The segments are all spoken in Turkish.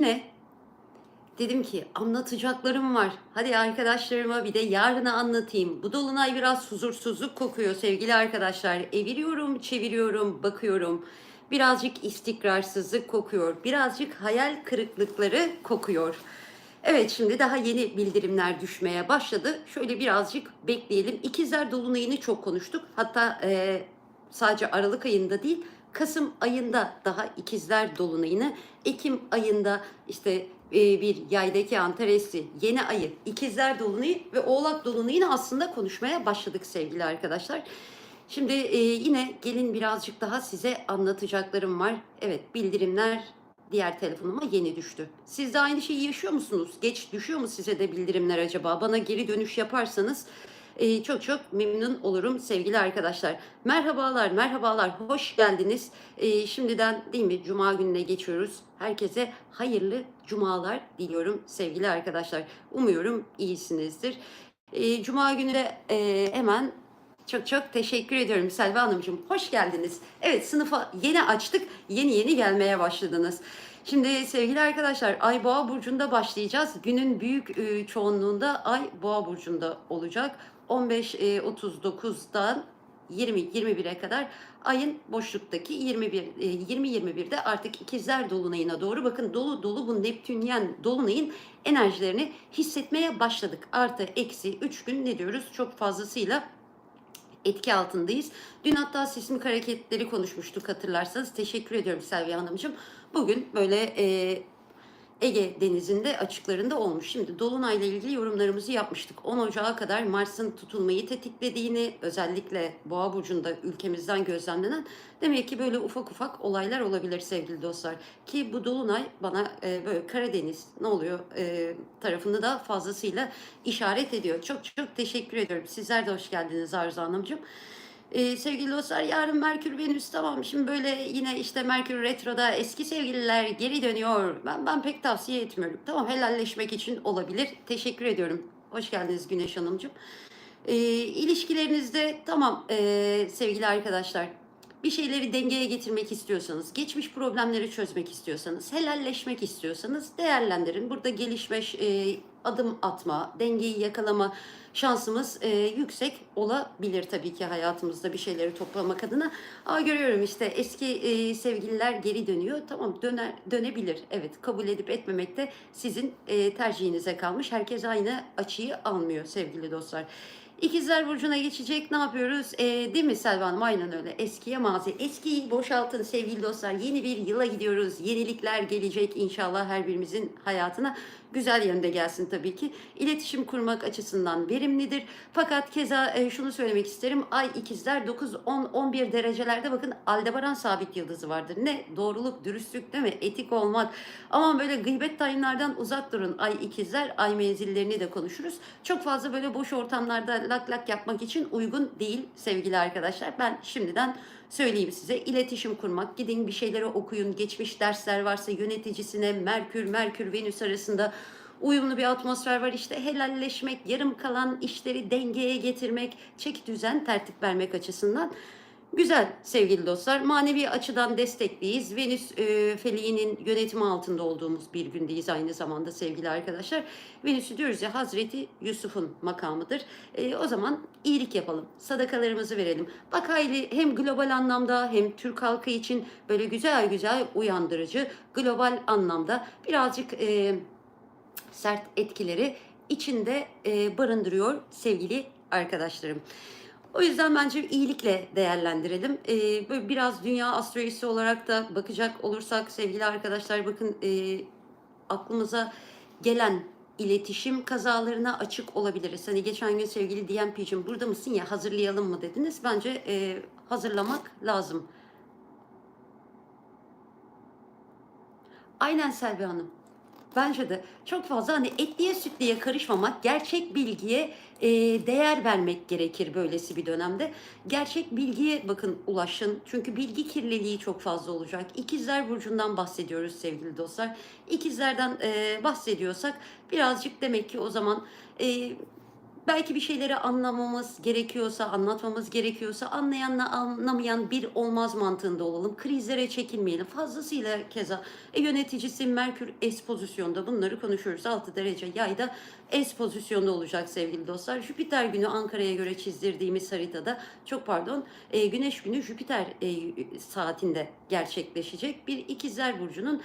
yine dedim ki anlatacaklarım var. Hadi arkadaşlarıma bir de yarını anlatayım. Bu dolunay biraz huzursuzluk kokuyor sevgili arkadaşlar. Eviriyorum, çeviriyorum, bakıyorum. Birazcık istikrarsızlık kokuyor. Birazcık hayal kırıklıkları kokuyor. Evet şimdi daha yeni bildirimler düşmeye başladı. Şöyle birazcık bekleyelim. İkizler Dolunay'ını çok konuştuk. Hatta e, sadece Aralık ayında değil Kasım ayında daha ikizler dolunayını, Ekim ayında işte e, bir yaydaki antaresi, yeni ayı, ikizler dolunayı ve oğlak dolunayını aslında konuşmaya başladık sevgili arkadaşlar. Şimdi e, yine gelin birazcık daha size anlatacaklarım var. Evet bildirimler diğer telefonuma yeni düştü. Siz de aynı şeyi yaşıyor musunuz? Geç düşüyor mu size de bildirimler acaba? Bana geri dönüş yaparsanız e, çok çok memnun olurum sevgili arkadaşlar. Merhabalar, merhabalar, hoş geldiniz. E, şimdiden değil mi Cuma gününe geçiyoruz. Herkese hayırlı cumalar diliyorum sevgili arkadaşlar. Umuyorum iyisinizdir. E, Cuma günü de e, hemen çok çok teşekkür ediyorum Selva Hanımcığım. Hoş geldiniz. Evet sınıfa yeni açtık. Yeni yeni gelmeye başladınız. Şimdi sevgili arkadaşlar Ay Boğa burcunda başlayacağız. Günün büyük e, çoğunluğunda Ay Boğa burcunda olacak. 15.39'dan 20-21'e kadar ayın boşluktaki 21 20-21'de artık ikizler dolunayına doğru bakın dolu dolu bu Neptünyen dolunayın enerjilerini hissetmeye başladık. Artı eksi 3 gün ne diyoruz? Çok fazlasıyla etki altındayız. Dün hatta sismik hareketleri konuşmuştuk hatırlarsanız. Teşekkür ediyorum Selvi Hanımcığım. Bugün böyle e, Ege Denizi'nde açıklarında olmuş. Şimdi Dolunay'la ilgili yorumlarımızı yapmıştık. 10 Ocağı kadar Mars'ın tutulmayı tetiklediğini özellikle Boğa Burcu'nda ülkemizden gözlemlenen demek ki böyle ufak ufak olaylar olabilir sevgili dostlar. Ki bu Dolunay bana e, böyle Karadeniz ne oluyor e, tarafını da fazlasıyla işaret ediyor. Çok çok teşekkür ediyorum. Sizler de hoş geldiniz Arzu Hanımcığım. Ee, sevgili dostlar yarın Merkür Venüs tamam şimdi böyle yine işte Merkür Retro'da eski sevgililer geri dönüyor. Ben ben pek tavsiye etmiyorum. Tamam helalleşmek için olabilir. Teşekkür ediyorum. Hoş geldiniz Güneş Hanımcığım. Ee, ilişkilerinizde tamam ee, sevgili arkadaşlar bir şeyleri dengeye getirmek istiyorsanız, geçmiş problemleri çözmek istiyorsanız, helalleşmek istiyorsanız değerlendirin. Burada gelişme, e, adım atma, dengeyi yakalama şansımız e, yüksek olabilir tabii ki hayatımızda bir şeyleri toplamak adına. Ama görüyorum işte eski e, sevgililer geri dönüyor. Tamam döner dönebilir. Evet kabul edip etmemek de sizin e, tercihinize kalmış. Herkes aynı açıyı almıyor sevgili dostlar. İkizler Burcu'na geçecek. Ne yapıyoruz? Ee, değil mi Selva Hanım? Aynen öyle. Eskiye mazi. Eskiyi boşaltın sevgili dostlar. Yeni bir yıla gidiyoruz. Yenilikler gelecek inşallah her birimizin hayatına. Güzel yönde gelsin tabii ki. İletişim kurmak açısından verimlidir. Fakat keza e, şunu söylemek isterim. Ay ikizler 9, 10, 11 derecelerde bakın Aldebaran sabit yıldızı vardır. Ne? Doğruluk, dürüstlük değil mi? Etik olmak. Aman böyle gıybet tayinlerden uzak durun. Ay ikizler, ay menzillerini de konuşuruz. Çok fazla böyle boş ortamlarda lak lak yapmak için uygun değil sevgili arkadaşlar. Ben şimdiden söyleyeyim size. iletişim kurmak, gidin bir şeyleri okuyun. Geçmiş dersler varsa yöneticisine Merkür, Merkür, Venüs arasında uyumlu bir atmosfer var. İşte helalleşmek, yarım kalan işleri dengeye getirmek, çek düzen, tertip vermek açısından Güzel sevgili dostlar. Manevi açıdan destekliyiz. Venüs e, feliğinin yönetimi altında olduğumuz bir gündeyiz aynı zamanda sevgili arkadaşlar. Venüs'ü diyoruz ya Hazreti Yusuf'un makamıdır. E, o zaman iyilik yapalım. Sadakalarımızı verelim. Bak hayli hem global anlamda hem Türk halkı için böyle güzel güzel uyandırıcı global anlamda birazcık e, sert etkileri içinde e, barındırıyor sevgili arkadaşlarım. O yüzden bence iyilikle değerlendirelim. Ee, böyle biraz dünya astrolojisi olarak da bakacak olursak sevgili arkadaşlar bakın e, aklımıza gelen iletişim kazalarına açık olabiliriz. Hani geçen gün sevgili DMP'cim burada mısın ya hazırlayalım mı dediniz. Bence e, hazırlamak lazım. Aynen Selvi Hanım. Bence de çok fazla hani etliye sütliye karışmamak, gerçek bilgiye e, değer vermek gerekir böylesi bir dönemde. Gerçek bilgiye bakın ulaşın. Çünkü bilgi kirliliği çok fazla olacak. İkizler Burcu'ndan bahsediyoruz sevgili dostlar. İkizlerden e, bahsediyorsak birazcık demek ki o zaman e, belki bir şeyleri anlamamız gerekiyorsa, anlatmamız gerekiyorsa anlayanla anlamayan bir olmaz mantığında olalım. Krizlere çekinmeyelim. Fazlasıyla keza e, yöneticisi Merkür es pozisyonda bunları konuşuyoruz. 6 derece yayda es pozisyonda olacak sevgili dostlar. Jüpiter günü Ankara'ya göre çizdirdiğimiz haritada çok pardon e, Güneş günü Jüpiter e, saatinde gerçekleşecek. Bir ikizler burcunun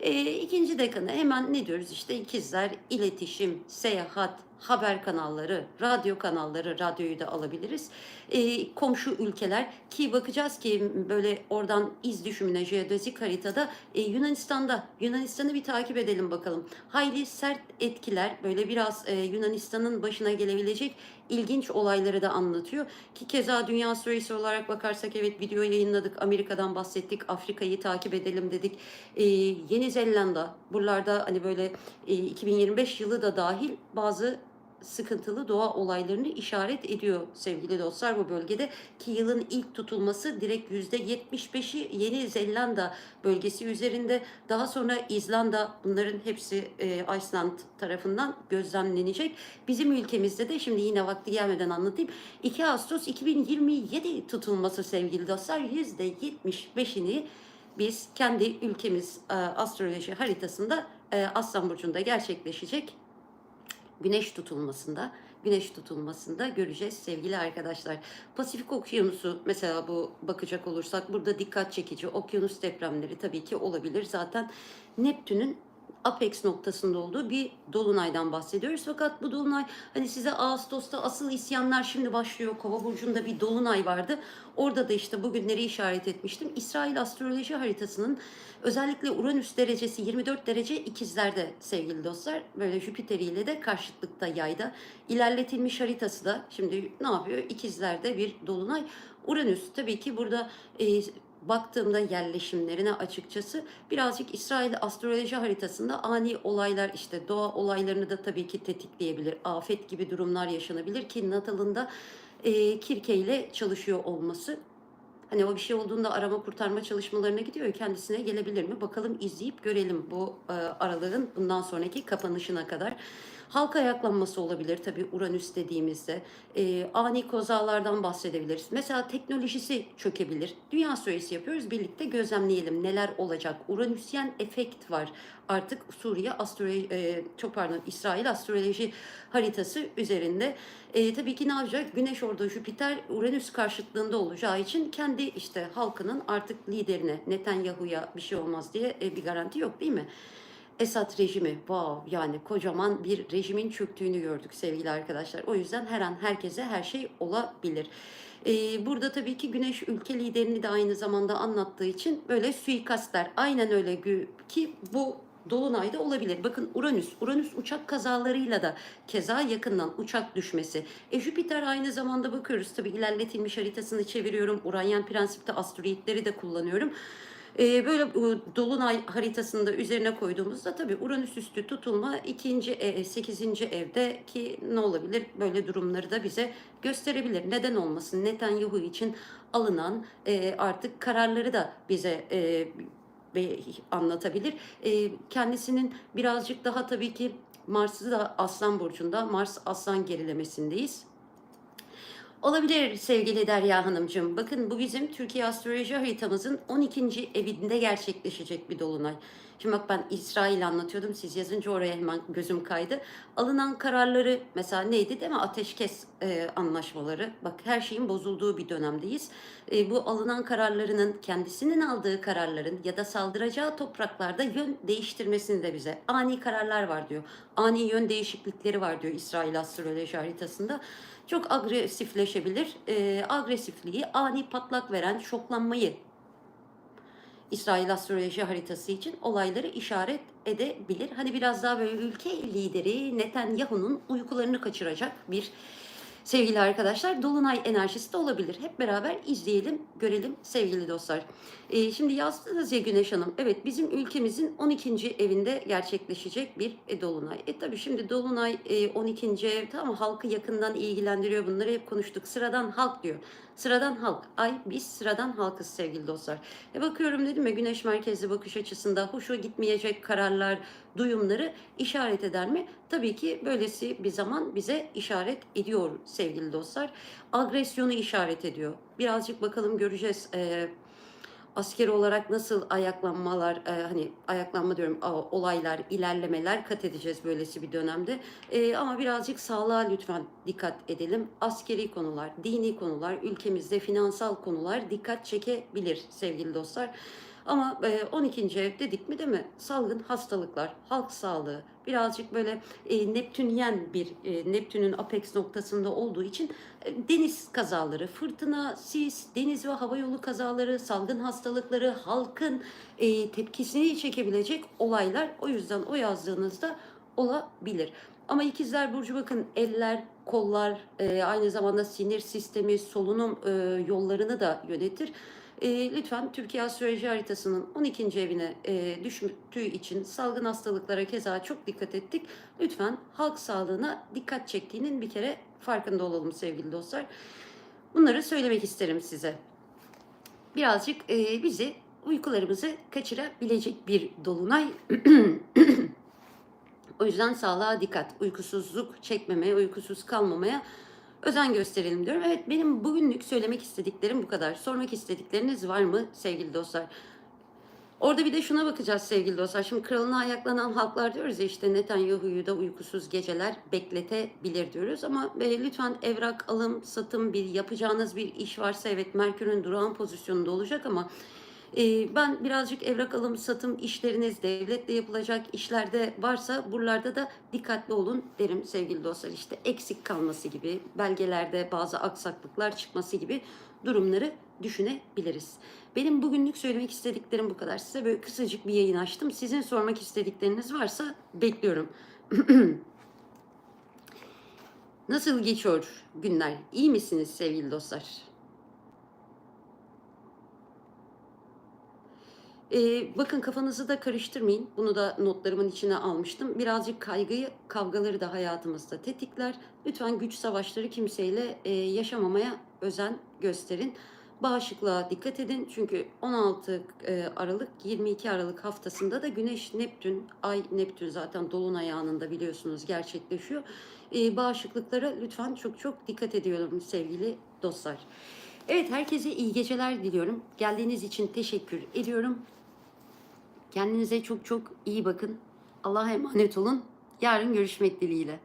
e, ikinci dekanı hemen ne diyoruz işte ikizler, iletişim, seyahat, haber kanalları, radyo kanalları, radyoyu da alabiliriz. E, komşu ülkeler ki bakacağız ki böyle oradan iz düşümüne jeodezik haritada e, Yunanistan'da Yunanistan'ı bir takip edelim bakalım. Hayli sert etkiler böyle biraz e, Yunanistan'ın başına gelebilecek ilginç olayları da anlatıyor. Ki keza dünya süresi olarak bakarsak evet video yayınladık. Amerika'dan bahsettik. Afrika'yı takip edelim dedik. Ee, Yeni Zelanda buralarda hani böyle e, 2025 yılı da dahil bazı sıkıntılı doğa olaylarını işaret ediyor sevgili dostlar bu bölgede. Ki yılın ilk tutulması direkt yüzde 75'i Yeni Zelanda bölgesi üzerinde. Daha sonra İzlanda bunların hepsi e, Iceland tarafından gözlemlenecek. Bizim ülkemizde de şimdi yine vakti gelmeden anlatayım. 2 Ağustos 2027 tutulması sevgili dostlar yüzde 75'ini biz kendi ülkemiz e, astroloji haritasında e, Aslan Burcu'nda gerçekleşecek güneş tutulmasında güneş tutulmasında göreceğiz sevgili arkadaşlar. Pasifik Okyanusu mesela bu bakacak olursak burada dikkat çekici okyanus depremleri tabii ki olabilir. Zaten Neptün'ün apex noktasında olduğu bir dolunaydan bahsediyoruz. Fakat bu dolunay hani size Ağustos'ta asıl isyanlar şimdi başlıyor. Kova burcunda bir dolunay vardı. Orada da işte bugünleri işaret etmiştim. İsrail astroloji haritasının özellikle Uranüs derecesi 24 derece ikizlerde sevgili dostlar. Böyle Jüpiter ile de karşıtlıkta yayda. ilerletilmiş haritası da şimdi ne yapıyor? İkizlerde bir dolunay. Uranüs tabii ki burada e, baktığımda yerleşimlerine açıkçası birazcık İsrail astroloji haritasında ani olaylar işte doğa olaylarını da tabii ki tetikleyebilir. Afet gibi durumlar yaşanabilir ki Natal'ında e, Kirke ile çalışıyor olması Hani o bir şey olduğunda arama kurtarma çalışmalarına gidiyor. Kendisine gelebilir mi? Bakalım izleyip görelim bu e, aralığın bundan sonraki kapanışına kadar. Halk ayaklanması olabilir tabii Uranüs dediğimizde. E, ani kozalardan bahsedebiliriz. Mesela teknolojisi çökebilir. Dünya süresi yapıyoruz. Birlikte gözlemleyelim neler olacak. Uranüsyen efekt var. Artık Suriye astroloji, e, çok pardon İsrail astroloji haritası üzerinde. E, tabii ki ne yapacak? Güneş orada Jüpiter Uranüs karşıtlığında olacağı için kendi işte halkının artık liderine Netanyahu'ya bir şey olmaz diye e, bir garanti yok değil mi? Esad rejimi, wow yani kocaman bir rejimin çöktüğünü gördük sevgili arkadaşlar. O yüzden her an herkese her şey olabilir. Ee, burada tabii ki Güneş ülke liderini de aynı zamanda anlattığı için böyle suikastler aynen öyle ki bu Dolunay'da olabilir. Bakın Uranüs, Uranüs uçak kazalarıyla da keza yakından uçak düşmesi. E Jüpiter aynı zamanda bakıyoruz tabii ilerletilmiş haritasını çeviriyorum. Uranyen prensipte asteroidleri de kullanıyorum. Ee, böyle dolunay haritasını da üzerine koyduğumuzda tabii Uranüs üstü tutulma ikinci e, 8. evde ki ne olabilir böyle durumları da bize gösterebilir. Neden olmasın? Netanyahu için alınan e, artık kararları da bize e, anlatabilir. E, kendisinin birazcık daha tabii ki Mars'ı da Aslan Burcu'nda, Mars Aslan gerilemesindeyiz. Olabilir sevgili Derya Hanımcığım. Bakın bu bizim Türkiye Astroloji haritamızın 12. evinde gerçekleşecek bir dolunay. Şimdi bak ben İsrail anlatıyordum. Siz yazınca oraya hemen gözüm kaydı. Alınan kararları mesela neydi değil mi? Ateşkes e, anlaşmaları. Bak her şeyin bozulduğu bir dönemdeyiz. E, bu alınan kararlarının kendisinin aldığı kararların ya da saldıracağı topraklarda yön değiştirmesini de bize ani kararlar var diyor. Ani yön değişiklikleri var diyor İsrail astroloji haritasında çok agresifleşebilir. E, agresifliği ani patlak veren şoklanmayı İsrail astroloji haritası için olayları işaret edebilir. Hani biraz daha böyle ülke lideri Netanyahu'nun uykularını kaçıracak bir sevgili arkadaşlar dolunay enerjisi de olabilir. Hep beraber izleyelim, görelim sevgili dostlar. Ee, şimdi yazdınız ya Güneş Hanım. Evet bizim ülkemizin 12. evinde gerçekleşecek bir e, dolunay. E tabii şimdi dolunay e, 12. ev tamam halkı yakından ilgilendiriyor. Bunları hep konuştuk. Sıradan halk diyor. Sıradan halk. Ay biz sıradan halkız sevgili dostlar. E bakıyorum dedim ya güneş merkezli bakış açısında hoşa gitmeyecek kararlar, duyumları işaret eder mi? Tabii ki böylesi bir zaman bize işaret ediyor sevgili dostlar. Agresyonu işaret ediyor. Birazcık bakalım göreceğiz. Ee, asker olarak nasıl ayaklanmalar, e, hani ayaklanma diyorum, olaylar, ilerlemeler kat edeceğiz böylesi bir dönemde. E, ama birazcık sağlığa lütfen dikkat edelim. Askeri konular, dini konular, ülkemizde finansal konular dikkat çekebilir sevgili dostlar. Ama e, 12. ev dedik mi değil mi? Salgın hastalıklar, halk sağlığı, birazcık böyle e, Neptünyen bir e, Neptün'ün apex noktasında olduğu için e, deniz kazaları, fırtına, sis, deniz ve havayolu kazaları, salgın hastalıkları, halkın e, tepkisini çekebilecek olaylar. O yüzden o yazdığınızda olabilir. Ama ikizler burcu bakın eller, kollar, e, aynı zamanda sinir sistemi, solunum e, yollarını da yönetir. E, lütfen Türkiye Astroloji haritasının 12. evine e, düştüğü için salgın hastalıklara keza çok dikkat ettik. Lütfen halk sağlığına dikkat çektiğinin bir kere farkında olalım sevgili dostlar. Bunları söylemek isterim size. Birazcık e, bizi uykularımızı kaçırabilecek bir dolunay. o yüzden sağlığa dikkat, uykusuzluk çekmemeye, uykusuz kalmamaya özen gösterelim diyorum. Evet benim bugünlük söylemek istediklerim bu kadar. Sormak istedikleriniz var mı sevgili dostlar? Orada bir de şuna bakacağız sevgili dostlar. Şimdi kralına ayaklanan halklar diyoruz ya işte Netanyahu'yu da uykusuz geceler bekletebilir diyoruz. Ama e, lütfen evrak alım, satım bir yapacağınız bir iş varsa evet Merkür'ün durağan pozisyonunda olacak ama ben birazcık evrak alım, satım işleriniz devletle yapılacak işlerde varsa buralarda da dikkatli olun derim sevgili dostlar. İşte eksik kalması gibi, belgelerde bazı aksaklıklar çıkması gibi durumları düşünebiliriz. Benim bugünlük söylemek istediklerim bu kadar. Size böyle kısacık bir yayın açtım. Sizin sormak istedikleriniz varsa bekliyorum. Nasıl geçiyor günler? İyi misiniz sevgili dostlar? Ee, bakın kafanızı da karıştırmayın. Bunu da notlarımın içine almıştım. Birazcık kaygıyı, kavgaları da hayatımızda tetikler. Lütfen güç savaşları kimseyle e, yaşamamaya özen gösterin. Bağışıklığa dikkat edin. Çünkü 16 e, Aralık, 22 Aralık haftasında da Güneş, Neptün, Ay Neptün zaten Dolunay anında biliyorsunuz gerçekleşiyor. E, bağışıklıklara lütfen çok çok dikkat ediyorum sevgili dostlar. Evet herkese iyi geceler diliyorum. Geldiğiniz için teşekkür ediyorum. Kendinize çok çok iyi bakın. Allah'a emanet olun. Yarın görüşmek dileğiyle.